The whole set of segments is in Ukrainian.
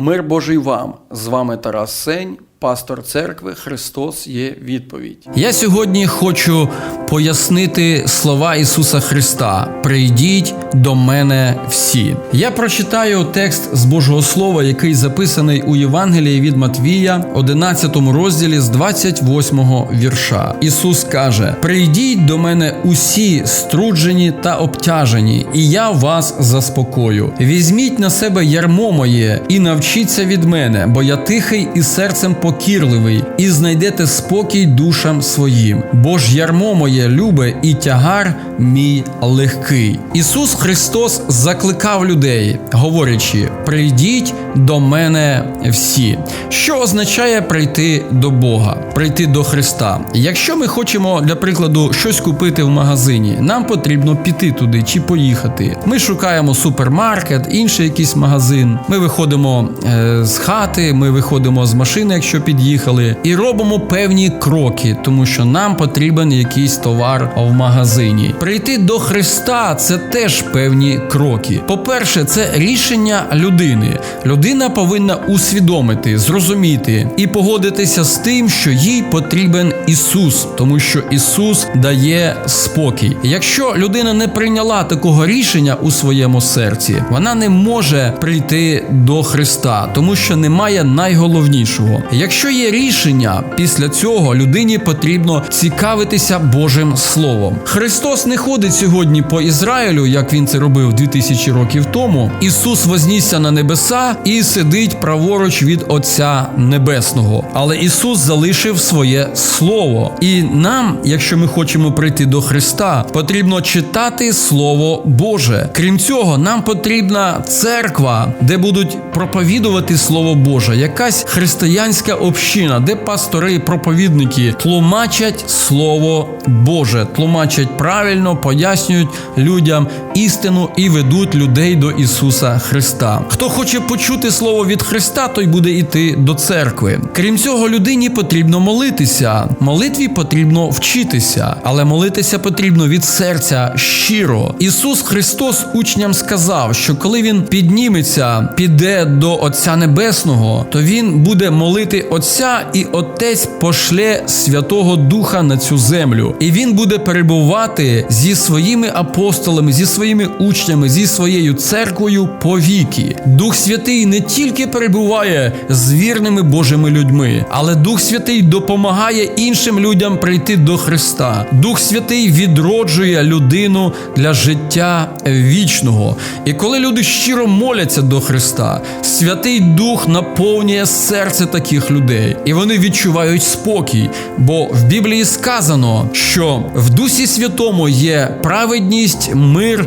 Мир Божий вам! З вами Тарас Сень, пастор церкви Христос є відповідь. Я сьогодні хочу пояснити слова Ісуса Христа: Прийдіть до мене всі. Я прочитаю текст з Божого Слова, який записаний у Євангелії від Матвія, 11 розділі з 28 вірша. Ісус каже: Прийдіть до мене усі струджені та обтяжені, і я вас заспокою. Візьміть на себе ярмо моє і навчіться від мене, бо я тихий і серцем покірливий, і знайдете спокій душам своїм. Бо ж ярмо моє любе і тягар мій легкий. Ісус Христос закликав людей, говорячи: прийдіть до мене всі. Що означає прийти до Бога, прийти до Христа? Якщо ми хочемо, для прикладу, щось купити в магазині, нам потрібно піти туди чи поїхати. Ми шукаємо супермаркет, інший якийсь магазин. Ми виходимо е, з хати, ми виходимо з машини, якщо під'їхали, і робимо певні кроки, тому що нам потрібен якийсь товар в магазині. Прийти до Христа це теж певні кроки. По-перше, це рішення людини. Людина повинна усвідомити, зрозуміти і погодитися з тим, що їй потрібен Ісус, тому що Ісус дає спокій. Якщо людина не прийняла такого рішення у своєму серці, вона не може прийти до Христа, тому що немає найголовнішого. Якщо є рішення, після цього людині потрібно цікавитися Божим Словом. Христос не ходить сьогодні по Ізраїлю, як він це робив 2000 років тому. Ісус вознісся на небеса і сидить праворуч від Отця Небесного. Але Ісус залишив своє слово. І нам, якщо ми хочемо прийти до Христа, потрібно читати Слово Боже. Крім цього, нам потрібна церква, де будуть проповідувати Слово Боже, якась християнська община, де пастори, і проповідники тлумачать Слово Боже, тлумачать правильно, пояснюють людям істину і ведуть людей до Ісуса Христа. Хто хоче почути слово від Христа, той буде йти до церкви. Крім цього, людині потрібно молитися. Молитві потрібно вчитися, але молитися потрібно від серця щиро. Ісус Христос учням сказав, що коли він підніметься, піде до Отця Небесного, то він буде молити Отця, і Отець пошле Святого Духа на цю землю, і він буде перебувати зі своїми апостолами, зі своїми учнями, зі своєю церквою повіки. Дух Святий не тільки перебуває з вірними Божими людьми, але Дух Святий допомагає іншим людям прийти до Христа. Дух Святий відроджує людину для життя вічного. І коли люди щиро моляться до Христа, Святий Дух наповнює серце таких людей, і вони відчувають спокій. Бо в Біблії сказано, що в Дусі Святому є праведність, мир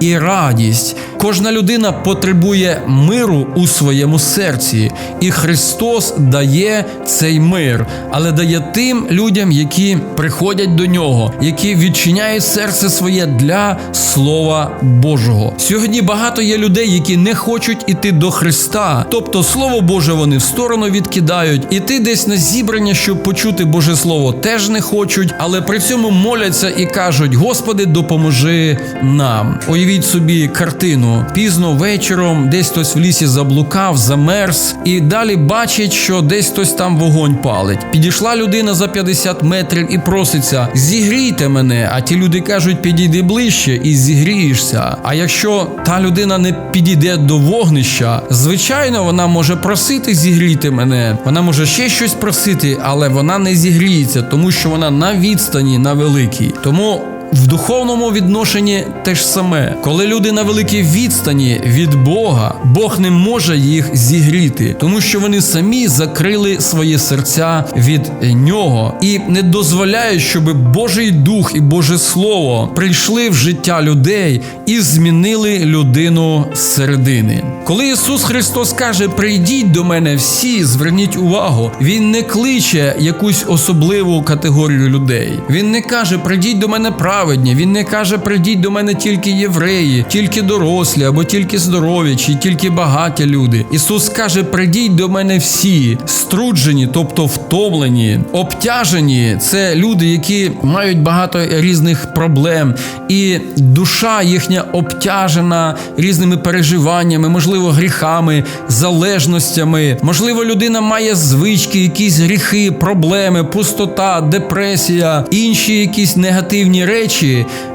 і радість. Кожна людина потребує миру у своєму серці, і Христос дає цей мир, але дає тим людям, які приходять до нього, які відчиняють серце своє для Слова Божого. Сьогодні багато є людей, які не хочуть іти до Христа, тобто Слово Боже вони в сторону відкидають, іти десь на зібрання, щоб почути Боже Слово, теж не хочуть, але при цьому моляться і кажуть: Господи, допоможи нам. Уявіть собі картину пізно вечором, десь хтось в лісі заблукав, замерз, і далі бачить, що десь хтось там вогонь палить. Підійшла людина за 50 метрів і проситься: зігрійте мене. А ті люди кажуть, підійди ближче і зігрієшся. А якщо та людина не підійде до вогнища, звичайно, вона може просити зігрійте мене. Вона може ще щось просити, але вона не зігріється, тому що вона на відстані на великій. Тому. В духовному відношенні те ж саме, коли люди на великій відстані від Бога, Бог не може їх зігріти, тому що вони самі закрили свої серця від нього і не дозволяють, щоб Божий дух і Боже Слово прийшли в життя людей і змінили людину зсередини. Коли Ісус Христос каже: Прийдіть до мене всі, зверніть увагу, Він не кличе якусь особливу категорію людей. Він не каже, прийдіть до мене правильно праведні. Він не каже, прийдіть до мене тільки євреї, тільки дорослі, або тільки здорові, чи тільки багаті люди. Ісус каже, прийдіть до мене всі, струджені, тобто втомлені, обтяжені. Це люди, які мають багато різних проблем, і душа їхня обтяжена різними переживаннями, можливо, гріхами, залежностями. Можливо, людина має звички, якісь гріхи, проблеми, пустота, депресія, інші якісь негативні речі,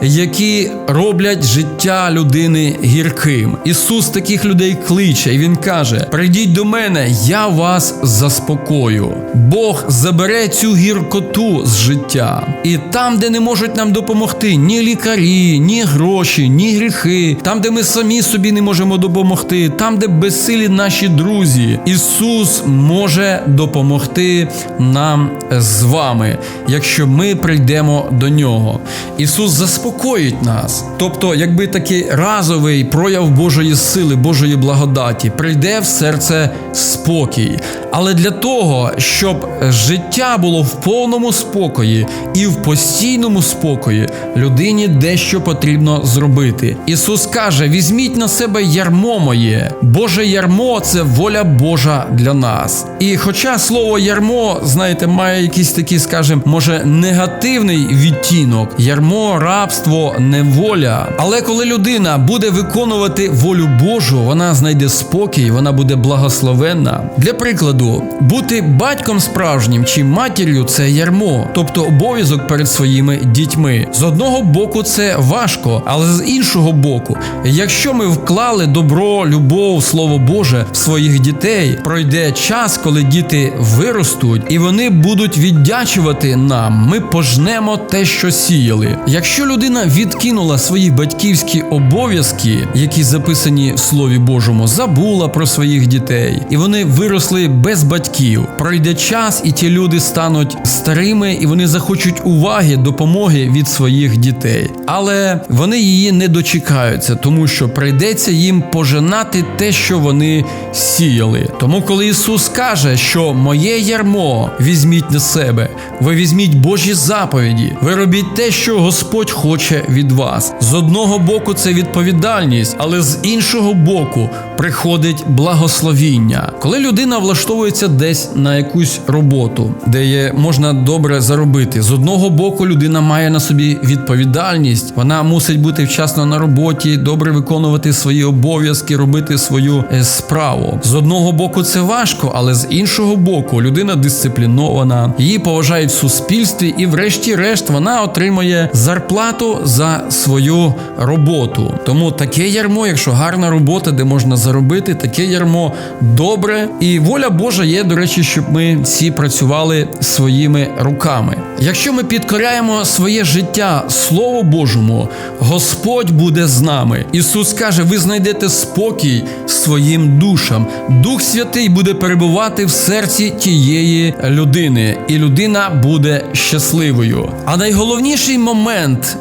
які роблять життя людини гірким. Ісус таких людей кличе, і Він каже: Прийдіть до мене, я вас заспокою. Бог забере цю гіркоту з життя. І там, де не можуть нам допомогти ні лікарі, ні гроші, ні гріхи, там, де ми самі собі не можемо допомогти, там, де безсилі наші друзі, Ісус може допомогти нам з вами, якщо ми прийдемо до нього. Ісус заспокоїть нас. Тобто, якби такий разовий прояв Божої сили, Божої благодаті, прийде в серце спокій. Але для того, щоб життя було в повному спокої і в постійному спокої, людині дещо потрібно зробити. Ісус каже: візьміть на себе ярмо моє. Боже ярмо це воля Божа для нас. І хоча слово ярмо, знаєте, має якийсь такий, скажімо, може, негативний відтінок, ярмо, рабство, неволя. Але коли людина буде виконувати волю Божу, вона знайде спокій, вона буде благословенна. Для прикладу, бути батьком справжнім чи матір'ю це ярмо, тобто обов'язок перед своїми дітьми. З одного боку, це важко, але з іншого боку, якщо ми вклали добро, любов, слово Боже в своїх дітей, пройде час, коли діти виростуть і вони будуть віддячувати нам. Ми пожнемо те, що сіяли. Якщо людина відкинула свої батьківські обов'язки, які записані в Слові Божому, забула про своїх дітей, і вони виросли без батьків. Пройде час, і ті люди стануть старими, і вони захочуть уваги, допомоги від своїх дітей. Але вони її не дочекаються, тому що прийдеться їм пожинати те, що вони сіяли. Тому, коли Ісус каже, що моє ярмо візьміть на себе, ви візьміть Божі заповіді, ви робіть те, що Господь хоче від вас. З одного боку, це відповідальність, але з іншого боку приходить благословіння. Коли людина влаштовується десь на якусь роботу, де є можна добре заробити, з одного боку людина має на собі відповідальність, вона мусить бути вчасно на роботі, добре виконувати свої обов'язки, робити свою е, справу. З одного боку, це важко, але з іншого боку, людина дисциплінована, її поважають в суспільстві, і, врешті-решт, вона отримує зарплату за свою роботу. Тому таке ярмо, якщо гарна робота, де можна заробити, таке ярмо добре. І воля Божа є, до речі, щоб ми всі працювали своїми руками. Якщо ми підкоряємо своє життя Слову Божому, Господь буде з нами. Ісус каже: ви знайдете спокій своїм душам. Дух Святий буде перебувати в серці тієї людини, і людина буде щасливою. А найголовніший момент,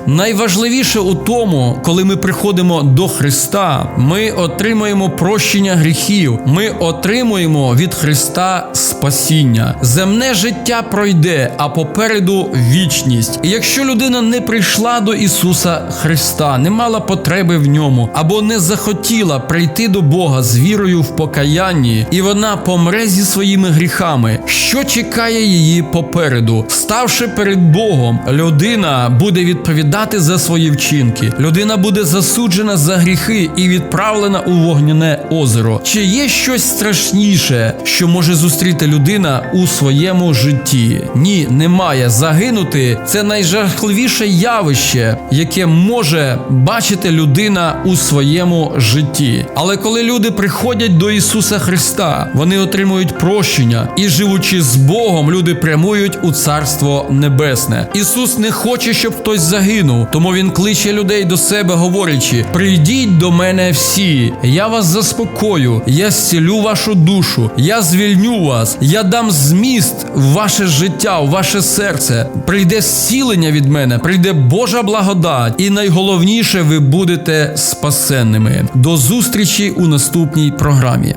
найважливіше у тому, коли ми приходимо до Христа, ми отримуємо прощення гріхів, ми отримуємо від Христа спасіння. Земне життя пройде, а попереду вічність. І якщо людина не прийшла до Ісуса Христа, не мала потреби в ньому, або не захотіла прийти до Бога з вірою в покаянні, і вона помре зі своїми гріхами, що чекає її попереду? Ставши перед Богом, людина буде відповідати за свої вчинки. Людина буде засуджена за гріхи і відправлена у вогняне озеро. Чи є щось страшніше, що може зустріти людина у своєму житті? Ні, немає. Загинути це найжахливіше явище, яке може бачити людина у своєму житті. Але коли люди приходять до Ісуса Христа, вони отримують прощення і, живучи з Богом, люди прямують у Царство Небесне. Ісус не хоче, щоб хтось загинув, тому Він кличе людей до себе, говорячи: прийдіть до мене всі, я вас заспокою, я зцілю вашу душу, я звільню вас, я дам зміст в ваше життя, в ваше серце. Прийде зцілення від мене, прийде Божа благодать, і найголовніше, ви будете спасенними. До зустрічі у наступній програмі.